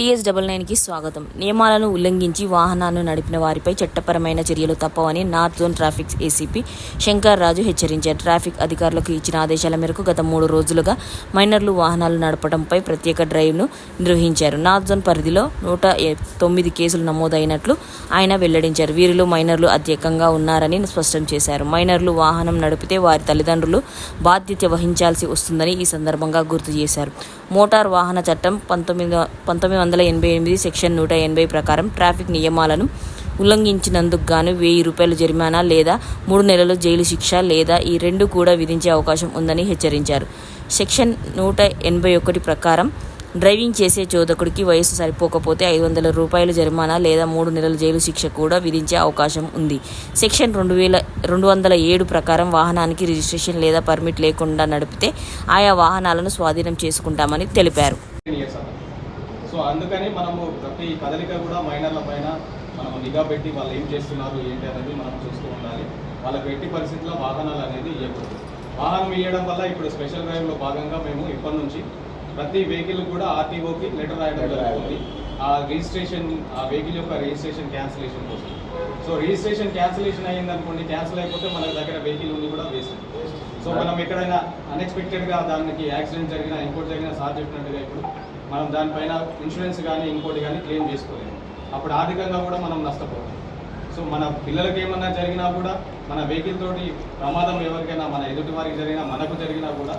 TS double నైన్కి స్వాగతం. నియమాలను ఉల్లంఘించి వాహనాలను నడిపిన వారిపై చట్టపరమైన చర్యలు తప్పవని north zone traffic ACP Shankar Raju హెచ్చరించారు. ట్రాఫిక్ అధికారులకు ఇచ్చిన ఆదేశాల మేరకు గత మూడు రోజులుగా మైనర్లు వాహనాలు నడపడంపై ప్రత్యేక డ్రైవ్ను నిర్వహించారు. నార్త్ జోన్ పరిధిలో నూట తొమ్మిది కేసులు నమోదైనట్లు ఆయన వెల్లడించారు. వీరిలో మైనర్లు అత్యధికంగా ఉన్నారని స్పష్టం చేశారు. మైనర్లు వాహనం నడిపితే వారి తల్లిదండ్రులు బాధ్యత వహించాల్సి వస్తుందని ఈ సందర్భంగా గుర్తు చేశారు. మోటార్ వాహన చట్టం పంతొమ్మిది పంతొమ్మిది వందల ఎనభై ఎనిమిది సెక్షన్ నూట ఎనభై ప్రకారం ట్రాఫిక్ నియమాలను ఉల్లంఘించినందుకు గాను వెయ్యి రూపాయల జరిమానా లేదా మూడు నెలల జైలు శిక్ష లేదా ఈ రెండు కూడా విధించే అవకాశం ఉందని హెచ్చరించారు. సెక్షన్ నూట ఎనభై ఒకటి ప్రకారం డ్రైవింగ్ చేసే చోదకుడికి వయసు సరిపోకపోతే ఐదు వందల రూపాయల జరిమానా లేదా మూడు నెలల జైలు శిక్ష కూడా విధించే అవకాశం ఉంది. సెక్షన్ రెండు వేల రెండు వందల ఏడు ప్రకారం వాహనానికి రిజిస్ట్రేషన్ లేదా పర్మిట్ లేకుండా నడిపితే ఆయా వాహనాలను స్వాధీనం చేసుకుంటామని తెలిపారు. సో అందుకని మనము ప్రతి కదలిక కూడా మైనర్ల పైన మనము నిఘా పెట్టి వాళ్ళు ఏం చేస్తున్నారు ఏంటి అనేది మనం చూస్తూ ఉండాలి. వాళ్ళకి ఎట్టి పరిస్థితుల్లో వాహనాలు అనేది ఇవ్వకూడదు వాహనం ఇవ్వడం వల్ల ఇప్పుడు స్పెషల్ డ్రైవ్లో భాగంగా మేము ఇప్పటి నుంచి ప్రతి వెహికల్ కూడా ఆర్టీఓకి లెటర్ రాయడం జరుగుతుంది. ఆ రిజిస్ట్రేషన్ ఆ వెహికల్ యొక్క రిజిస్ట్రేషన్ క్యాన్సిలేషన్ కోసం. సో రిజిస్ట్రేషన్ క్యాన్సిలేషన్ అయ్యింది అనుకోండి క్యాన్సిల్ అయిపోతే మన దగ్గర వెహికల్ ఉంది కూడా వేస్ట్. సో మనం ఎక్కడైనా అన్ఎక్స్పెక్టెడ్గా దానికి యాక్సిడెంట్ జరిగినా ఇంకోటి జరిగినా సార్ చెప్పినట్టుగా ఇప్పుడు మనం దానిపైన ఇన్సూరెన్స్ కానీ ఇంకోటి కానీ క్లెయిమ్ చేసుకోలేము. అప్పుడు ఆర్థికంగా కూడా మనం నష్టపోతాం. సో మన పిల్లలకి ఏమన్నా జరిగినా కూడా మన వెహికల్ తోటి ప్రమాదం ఎవరికైనా మన ఎదుటి వారికి జరిగినా మనకు జరిగినా కూడా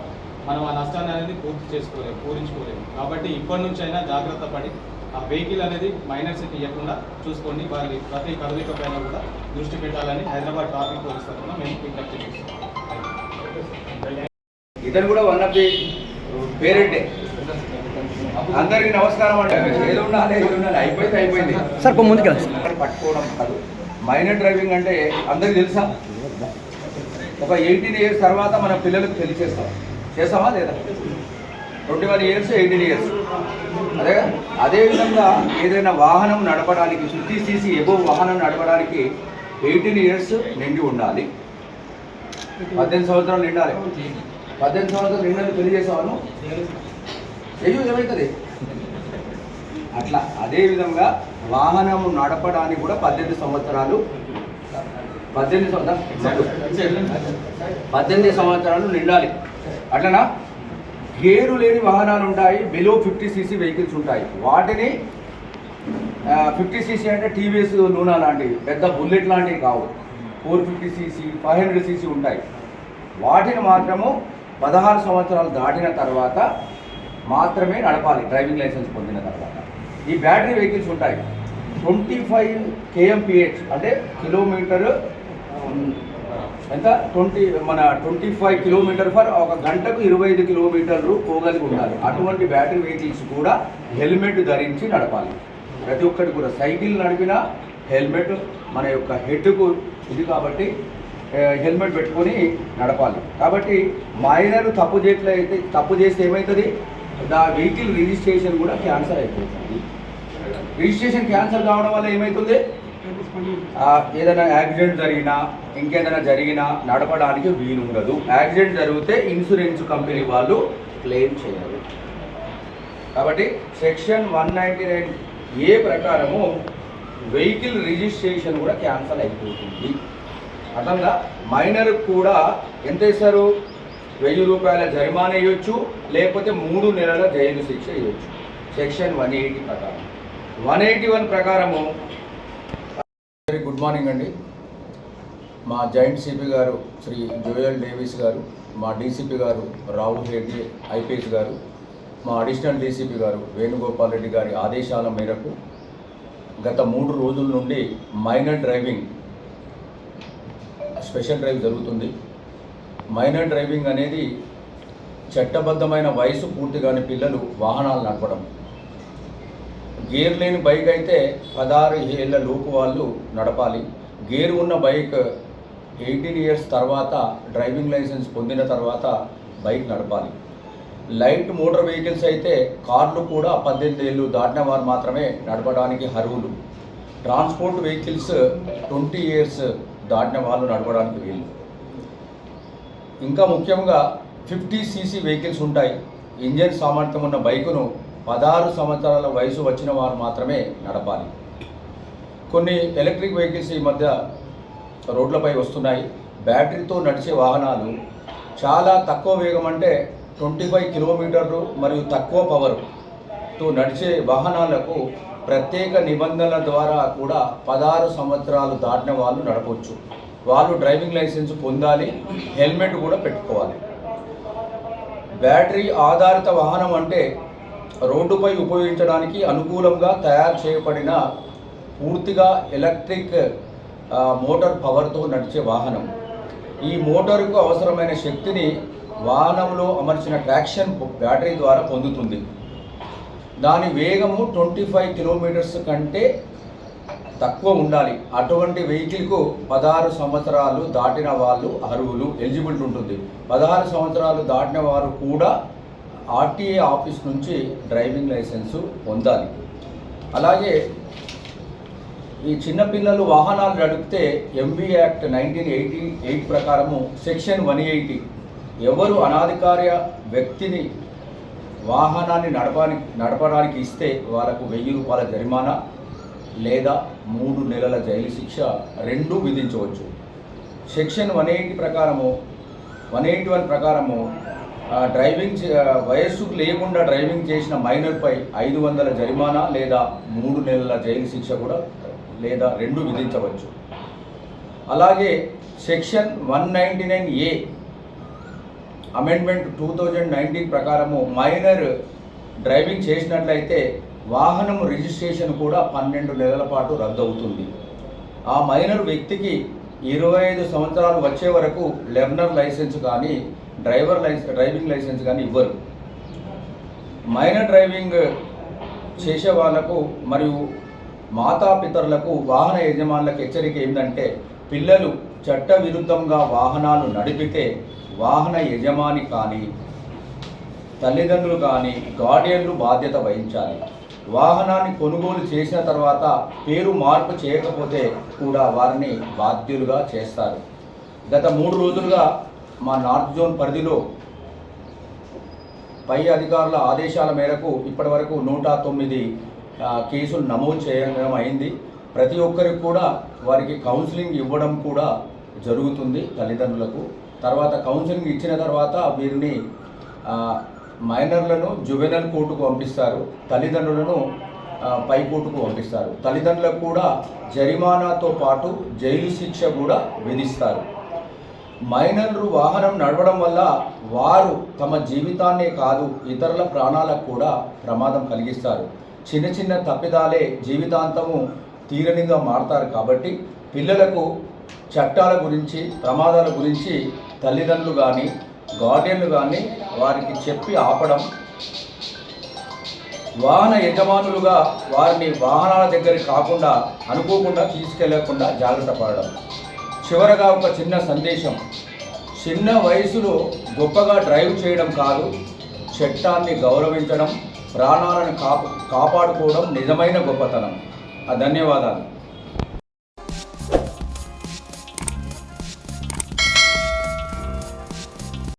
మనం ఆ నష్టాన్ని అనేది పూర్తి చేసుకోలేము పూరించుకోలేము. కాబట్టి ఇప్పటి నుంచి అయినా జాగ్రత్త పడి ఆ వెహికల్ అనేది మైనర్స్ ఇవ్వకుండా చూసుకోండి. వారి ప్రతి కదలిక పైన కూడా దృష్టి పెట్టాలని హైదరాబాద్ ట్రాఫిక్ పోలీస్ తరఫున మేము విజ్ఞప్తి చేస్తున్నాం. ఇతను కూడా వన్ ఆఫ్ ది పేరెంటే. అందరికీ నమస్కారం అండి. ఏది ఉండాలి ఏది ఉండాలి అయిపోయింది అయిపోయింది. సార్ కొంచెం ముందుకు పట్టుకోవడం కాదు. మైనర్ డ్రైవింగ్ అంటే అందరికి తెలుసా? ఒక ఎయిటీన్ ఇయర్స్ తర్వాత మన పిల్లలకు పెళ్ళి చేస్తాం. చేస్తామా లేదా? Twenty one years eighteen years అదే అదేవిధంగా ఏదైనా వాహనం నడపడానికి ఫిఫ్టీ సీసీ ఎబో వాహనం నడపడానికి ఎయిటీన్ ఇయర్స్ నిండి ఉండాలి. పద్దెనిమిది సంవత్సరాలు నిండాలి. పద్దెనిమిది సంవత్సరాలు నిండాలి పెళ్ళి చేసావాను అయ్యో ఏమవుతుంది అట్లా అదే విధంగా వాహనం నడపడానికి కూడా పద్దెనిమిది సంవత్సరాలు పద్దెనిమిది పద్దెనిమిది సంవత్సరాలు నిండాలి. అట్లనా? గేరు లేని వాహనాలు ఉంటాయి బిలో ఫిఫ్టీ సీసీ వెహికల్స్ ఉంటాయి. వాటిని ఫిఫ్టీ సీసీ అంటే టీవీఎస్ లూనా లాంటివి పెద్ద బుల్లెట్ లాంటివి కావు. Four fifty CC five hundred CC ఉంటాయి. వాటిని మాత్రము పదహారు సంవత్సరాలు దాటిన తర్వాత మాత్రమే నడపాలి డ్రైవింగ్ లైసెన్స్ పొందిన తర్వాత. ఈ బ్యాటరీ వెహికల్స్ ఉంటాయి. ట్వంటీ ఫైవ్ కేఎంపిహెచ్ అంటే కిలోమీటర్ ఎంత? ట్వంటీ మన ట్వంటీ ఫైవ్ కిలోమీటర్ ఫర్ ఒక గంటకు ఇరవై ఐదు కిలోమీటర్లు పోగలిగి ఉండాలి. అటువంటి బ్యాటరీ వెహికల్స్ కూడా హెల్మెట్ ధరించి నడపాలి. ప్రతి ఒక్కటి కూడా సైకిల్ నడిపినా హెల్మెట్ మన యొక్క హెడ్కు ఇది కాబట్టి హెల్మెట్ పెట్టుకొని నడపాలి. కాబట్టి మైనర్ తప్పు చేయట్లయితే తప్పు చేస్తే ఏమవుతుంది దా వెహికల్ రిజిస్ట్రేషన్ కూడా క్యాన్సల్ అయిపోతుంది. రిజిస్ట్రేషన్ క్యాన్సల్ కావడం వల్ల ఏమవుతుంది ఏదైనా యాక్సిడెంట్ జరిగినా ఇంకేదైనా జరిగినా నడపడానికి వీలు ఉండదు యాక్సిడెంట్ జరిగితే ఇన్సూరెన్స్ కంపెనీ వాళ్ళు క్లెయిమ్ చేయరు. కాబట్టి section one ninety nine A ప్రకారము వెహికల్ రిజిస్ట్రేషన్ కూడా క్యాన్సల్ అయిపోతుంది. అర్థంగా మైనర్ కూడా ఎంత ఇస్తారు? వెయ్యి రూపాయల జరిమానా వేయొచ్చు లేకపోతే మూడు నెలల జైలు శిక్ష వేయొచ్చు సెక్షన్ వన్ ఎయిటీ ప్రకారం. వన్ ఎయిటీ వన్ ప్రకారము వెరీ గుడ్ మార్నింగ్ అండి. మా జాయింట్ సిపి గారు శ్రీ జోయల్ డేవిస్ గారు మా డీసీపీ గారు రాహుల్ రెడ్డి ఐపీఎస్ గారు మా అడిషనల్ డీసీపీ గారు వేణుగోపాల్ రెడ్డి గారి ఆదేశాల మేరకు గత మూడు రోజుల నుండి మైనర్ డ్రైవింగ్ స్పెషల్ డ్రైవ్ జరుగుతుంది. మైనర్ డ్రైవింగ్ అనేది చట్టబద్ధమైన వయసు పూర్తి కాని పిల్లలు వాహనాలు నడపడం. గేర్ లేని బైక్ అయితే పదహారు ఏళ్ళ లోపు వాళ్ళు నడపాలి. గేర్ ఉన్న బైక్ ఎయిటీన్ ఇయర్స్ తర్వాత డ్రైవింగ్ లైసెన్స్ పొందిన తర్వాత బైక్ నడపాలి. లైట్ మోటార్ వెహికల్స్ అయితే కార్లు కూడా పద్దెనిమిది ఏళ్ళు దాటిన వారు మాత్రమే నడపడానికి అర్హులు. ట్రాన్స్పోర్ట్ వెహికల్స్ ట్వంటీ ఇయర్స్ దాటిన వాళ్ళు నడపడానికి వీలు. ఇంకా ముఖ్యంగా ఫిఫ్టీ సీసీ వెహికల్స్ ఉంటాయి. ఇంజన్ సామర్థ్యం ఉన్న బైకును పదహారు సంవత్సరాల వయసు వచ్చిన వారు మాత్రమే నడపాలి. కొన్ని ఎలక్ట్రిక్ వెహికల్స్ ఈ మధ్య రోడ్లపై వస్తున్నాయి. బ్యాటరీతో నడిచే వాహనాలు చాలా తక్కువ వేగం అంటే ట్వంటీ ఫైవ్ కిలోమీటర్లు మరియు తక్కువ పవర్తో నడిచే వాహనాలకు ప్రత్యేక నిబంధనల ద్వారా కూడా పదహారు సంవత్సరాలు దాటిన వాళ్ళు నడపవచ్చు వాళ్ళు డ్రైవింగ్ లైసెన్స్ పొందాలి హెల్మెట్ కూడా పెట్టుకోవాలి. బ్యాటరీ ఆధారిత వాహనం అంటే రోడ్డుపై ఉపయోగించడానికి అనుకూలంగా తయారు చేయబడిన పూర్తిగా ఎలక్ట్రిక్ మోటార్ పవర్తో నడిచే వాహనం. ఈ మోటారుకు అవసరమైన శక్తిని వాహనంలో అమర్చిన ట్రాక్షన్ బ్యాటరీ ద్వారా పొందుతుంది. దాని వేగము ట్వంటీ ఫైవ్ కిలోమీటర్స్ కంటే తక్కువ ఉండాలి. అటువంటి వెహికల్కు పదహారు సంవత్సరాలు దాటిన వాళ్ళు అర్హులు ఎలిజిబిలిటీ ఉంటుంది. పదహారు సంవత్సరాలు దాటిన వారు కూడా ఆర్టీఏ ఆఫీస్ నుంచి డ్రైవింగ్ లైసెన్సు పొందాలి. అలాగే ఈ చిన్నపిల్లలు వాహనాలు నడిపితే MV act nineteen eighty eight ప్రకారము సెక్షన్ వన్ ఎయిటీ ఎవరు అనాధికార్య వ్యక్తిని వాహనాన్ని నడపడానికి నడపడానికి ఇస్తే వాళ్ళకు వెయ్యి రూపాయల జరిమానా లేదా మూడు నెలల జైలు శిక్ష రెండూ విధించవచ్చు. సెక్షన్ వన్ ఎయిటీ ప్రకారము వన్ ఎయిటీ వన్ ప్రకారము డ్రైవింగ్ చే- వయస్సుకు లేకుండా డ్రైవింగ్ చేసిన మైనర్పై ఐదు వందల జరిమానా లేదా మూడు నెలల జైలు శిక్ష కూడా లేదా రెండు విధించవచ్చు. అలాగే section one ninety nine A amendment two thousand nineteen ప్రకారము మైనర్ డ్రైవింగ్ చేసినట్లయితే వాహనం రిజిస్ట్రేషన్ కూడా పన్నెండు నెలల పాటు రద్దు అవుతుంది ఆ మైనర్ వ్యక్తికి ఇరవై ఐదు సంవత్సరాలు వచ్చే వరకు లెర్నర్ లైసెన్స్ కానీ డ్రైవర్ లైసెన్స్ డ్రైవింగ్ లైసెన్స్ కానీ ఇవ్వరు. మైనర్ డ్రైవింగ్ చేసే వాళ్ళకు మరియు మాతాపితరులకు వాహన యజమానులకు హెచ్చరిక ఏంటంటే పిల్లలు చట్టవిరుద్ధంగా వాహనాలు నడిపితే వాహన యజమాని కానీ తల్లిదండ్రులు కానీ గార్డియన్లు బాధ్యత వహించాలి. వాహనాన్ని కొనుగోలు చేసిన తర్వాత పేరు మార్పు చేయకపోతే కూడా వారిని బాధ్యులుగా చేస్తారు. గత మూడు రోజులుగా మా నార్త్ జోన్ పరిధిలో పై అధికారుల ఆదేశాల మేరకు ఇప్పటివరకు నూట తొమ్మిది కేసులు నమోదు చేయడం అయింది. ప్రతి ఒక్కరికి కూడా వారికి కౌన్సిలింగ్ ఇవ్వడం కూడా జరుగుతుంది తల్లిదండ్రులకు. తర్వాత కౌన్సిలింగ్ ఇచ్చిన తర్వాత వీరిని మైనర్లను జువెనల్ కోర్టుకు పంపిస్తారు తల్లిదండ్రులను పై కోర్టుకు పంపిస్తారు. తల్లిదండ్రులకు కూడా జరిమానాతో పాటు జైలు శిక్ష కూడా విధిస్తారు. మైనర్లు వాహనం నడవడం వల్ల వారు తమ జీవితాన్నే కాదు ఇతరుల ప్రాణాలకు కూడా ప్రమాదం కలిగిస్తారు. చిన్న చిన్న తప్పిదాలే జీవితాంతము తీరనిగా మారతారు కాబట్టి పిల్లలకు చట్టాల గురించి ప్రమాదాల గురించి తల్లిదండ్రులు కానీ గార్డియన్లు కానీ వారికి చెప్పి ఆపడం. వాహన యజమానులుగా వారిని వాహనాల దగ్గర కాకుండా అనుకోకుండా తీసుకెళ్ళకుండా జాగ్రత్త పడడం. చివరగా ఒక చిన్న సందేశం. చిన్న వయసులో గొప్పగా డ్రైవ్ చేయడం కాదు చట్టాన్ని గౌరవించడం ప్రాణాలను కాపు కాపాడుకోవడం నిజమైన గొప్పతనం. ఆ ధన్యవాదాలు.